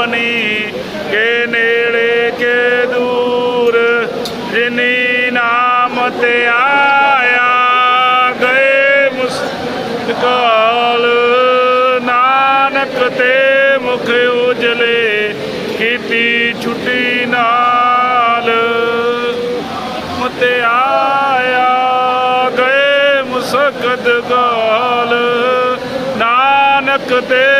ਆਪਣੀ ਕੇ ਨੇੜੇ ਕੇ ਦੂਰ, ਜਿਨੀ ਨਾਮ ਤੇ ਆਇਆ ਗਏ ਮੁਸਤਕਾਲ ਨਾਨਕ ਤੇ ਮੁਖ ਉਜਲੇ ਕੀਤੀ ਛੁੱਟੀ ਨਾਲ। ਮਤੇ ਆਇਆ ਗਏ ਮੁਸਕਦ ਗਾਲ। ਨਾਨਕ ਤੇ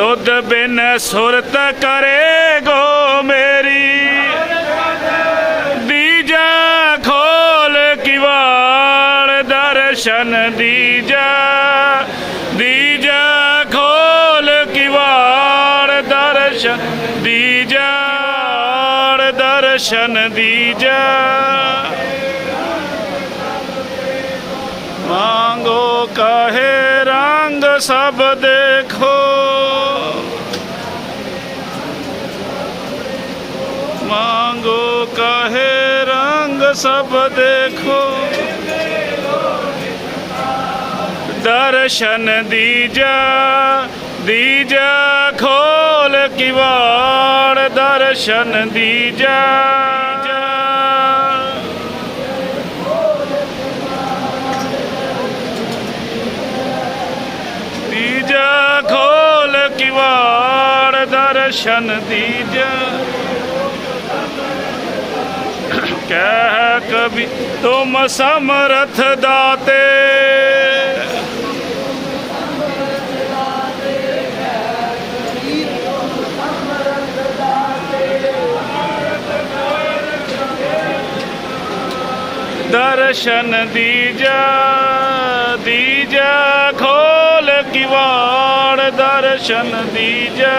ਤੁਧ ਬਿਨ ਸੁਰਤ ਕਰੇ ਗੋ ਮੇਰੀ। ਦੀਜਾ ਖੋਲ ਕਿਵਾੜ ਦਰਸ਼ਨ ਦੀਜਾ। ਦੀਜਾ ਖੋਲ ਕਿਵਾੜ ਦਰਸ਼ਨ ਦੀਜਾ। ਦਰਸ਼ਨ ਦੀਜਾ। ਮੰਗੋ ਕਹੇ ਰੰਗ ਸਭ ਦੇਖੋ। ਸਭ ਦੇਖੋ। ਦਰਸ਼ਨ ਦੀਜਾ ਦੀਜਾ ਖੋਲ ਕਿਵਾੜ ਦਰਸ਼ਨ ਦੀਜਾ। ਦੀਜਾ ਖੋਲ ਕਿਵਾੜ ਦਰਸ਼ਨ ਦੀਜਾ। ਕਹਿ ਕਬੀ ਤੁਮ ਸਮਰਥ ਦਾਤੇ। ਦਰਸ਼ਨ ਦੀਜਾ ਦੀਜਾ ਖੋਲ ਕਿਵਾੜ। ਦਰਸ਼ਨ ਦੀਜਾ।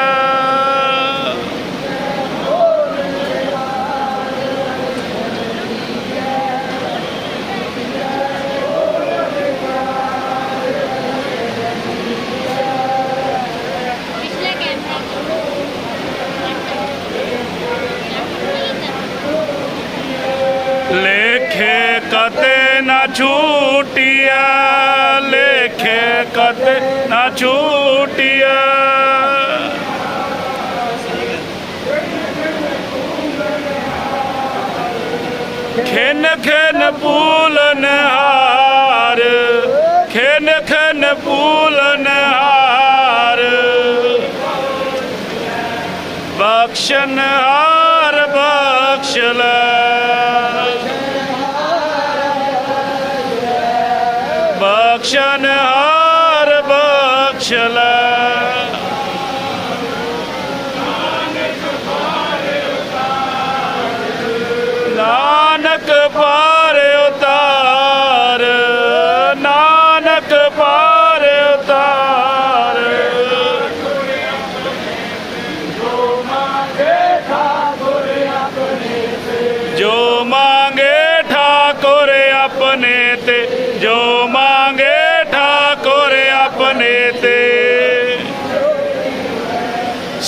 ਕਤੇ ਨਾ ਛੂਟਿਆ ਲੇਖੇ ਕਤੇ ਨਾ ਛੂਟਿਆ ਖਿਨ ਖਿਨ ਪੂਲਨ ਹਾਰ ਨਖਨ ਭੂਲਨ ਹਾਰ ਬਖਸ਼ਨ ਹਾਰ ਹਾਰ ਬਖਸ਼ ਲੈ।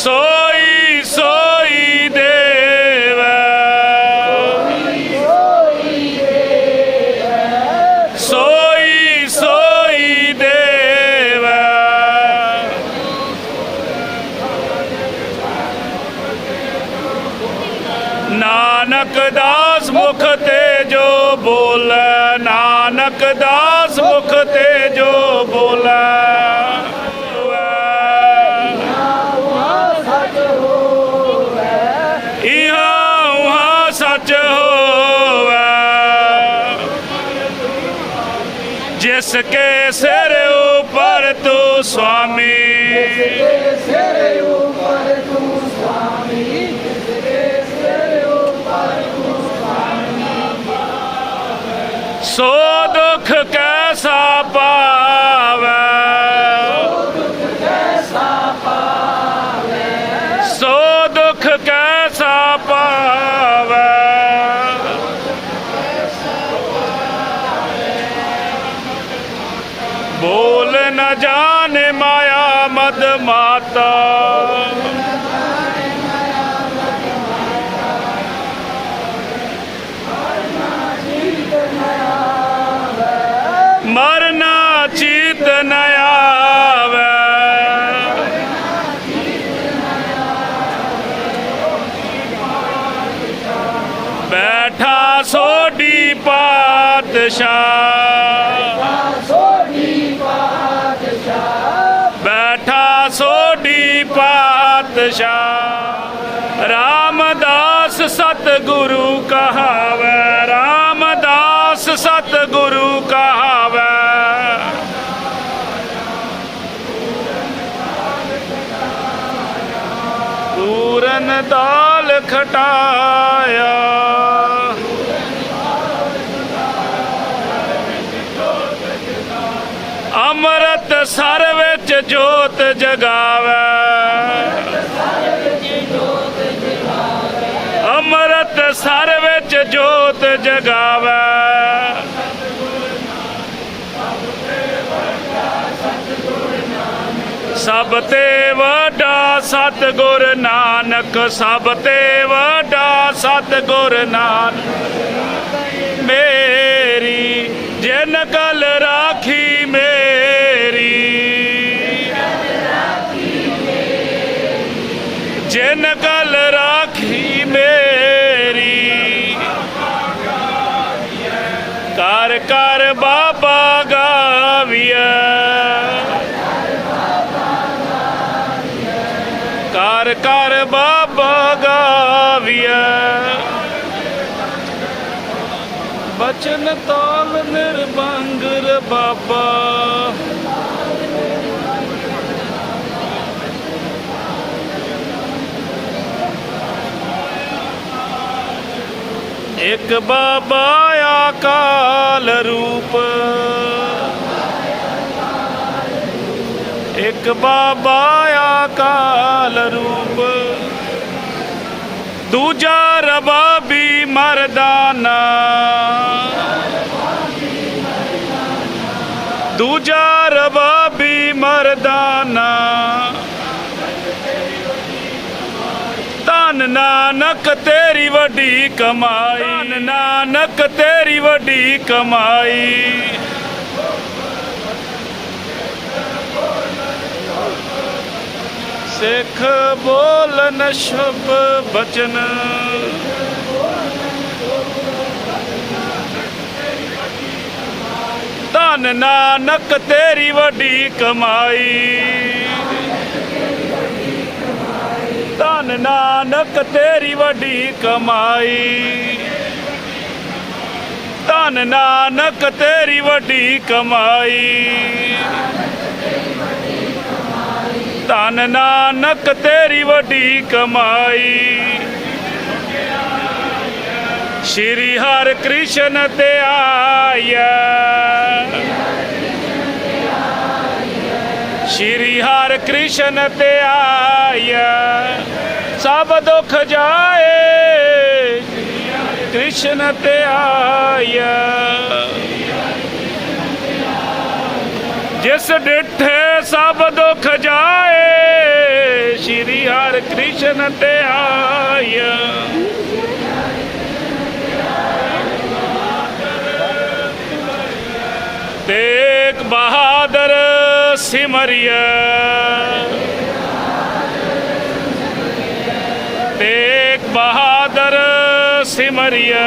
soul. ਜਿਸ ਕੇ ਸਿਰ ਉਪਰ ਤੂੰ ਮਦ ਮਾਤਾ। ਮਰਨਾ ਚੀਤ ਨ ਆਵੇ। ਬੈਠਾ ਸੋਢੀ ਪਾਤਸ਼ਾਹ। ਗੁਰੂ ਕਹਾਵੇ ਰਾਮਦਾਸ ਸਤਿਗੁਰੂ ਕਹਾਵੇ। ਪੂਰਨ ਦਾਲ ਖਟਾਇਆ। ਅੰਮ੍ਰਿਤ ਸਰ ਵਿੱਚ ਜੋਤ ਜਗਾਵੇ। ਸਰ ਵਿੱਚ ਜੋਤ ਜਗਾਵੇ। ਸਭ ਤੇ ਵੱਡਾ ਸਤਿਗੁਰ ਨਾਨਕ, ਸਭ ਤੇ ਵੱਡਾ ਸਤਿਗੁਰ ਨਾਨਕ। ਮੇਰੀ ਜਿਨ ਕਲ ਰਾਖੀ ਮੇਰੀ। ਜਿਨ ਕਲ ਰਾਖੀ ਬਾਬਾ ਗਾਵੀਐ। ਬਚਨ ਤਾਲ ਨਿਰਭੰਗਰ ਬਾਬਾ। ਇੱਕ ਬਾਬਾ ਆਕਾਲ ਰੂਪ। ਇੱਕ ਬਾਬਾ ਆਕਾਲ ਰੂਪ, ਦੂਜਾ ਰਬਾਬੀ ਮਰਦਾਨਾ ਦੂਜਾ ਰਬਾਬੀ ਮਰਦਾਨਾ ਧੰਨ ਨਾਨਕ ਤੇਰੀ ਵੱਡੀ ਕਮਾਈ, ਧੰਨ ਨਾਨਕ ਤੇਰੀ ਵੱਡੀ ਕਮਾਈ। ਸਿੱਖ ਬੋਲਨ ਸ਼ੁਭ ਬਚਨ। ਧੰਨ ਧੰਨ ਨਾਨਕ ਤੇਰੀ ਵੱਡੀ ਕਮਾਈ। ਧੰਨ ਨਾਨਕ ਤੇਰੀ ਵੱਡੀ ਕਮਾਈ। ਧੰਨ ਨਾਨਕ ਤੇਰੀ ਵੱਡੀ ਕਮਾਈ। ਧੰਨ ਨਾਨਕ ਤੇਰੀ ਵੱਡੀ ਕਮਾਈ। ਸ਼੍ਰੀ ਹਰਿ ਕ੍ਰਿਸ਼ਨ ਤੇ ਆਇਆ ਸ਼੍ਰੀ ਹਰਿ ਕ੍ਰਿਸ਼ਨ ਤੇ ਆਇਆ ਸਭ ਦੁੱਖ ਜਾਏ। ਕ੍ਰਿਸ਼ਨ ਤੇ ਆਇਆ ਜਿਸ ਡਿਠੇ ਕ੍ਰਿਸ਼ਨ ਤੇ ਤੇਗ ਬਹਾਦਰ ਸਿਮਰਿਆ। ਤੇਗ ਬਹਾਦਰ ਸਿਮਰਿਆ।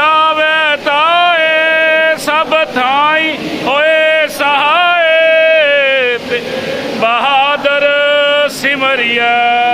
ਆਵੇ ਤਾਏ, ਸਭ ਥਾਈ ਹੋਏ ਸਹਾਏ ਬਹਾਦਰ ਸਿਮਰਿਆ।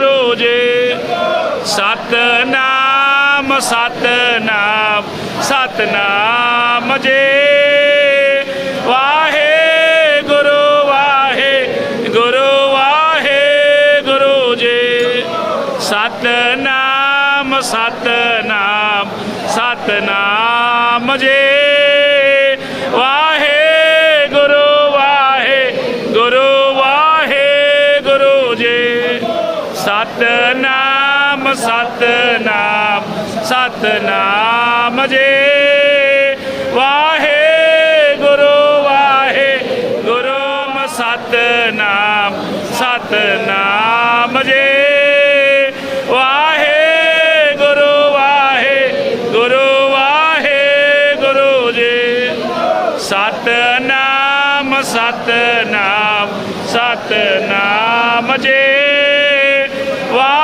ਵਾਹੇ ਗੁਰੂ ਸਤਨਾਮ ਸਤਨਾਮ ਸਤਨਾਮ ਜੇ। ਸਤਨਾਮ ਸਤਨਾਮ ਸਤਨਾਮ ਜੇ। ਵਾਹੇ ਵਾਹੇ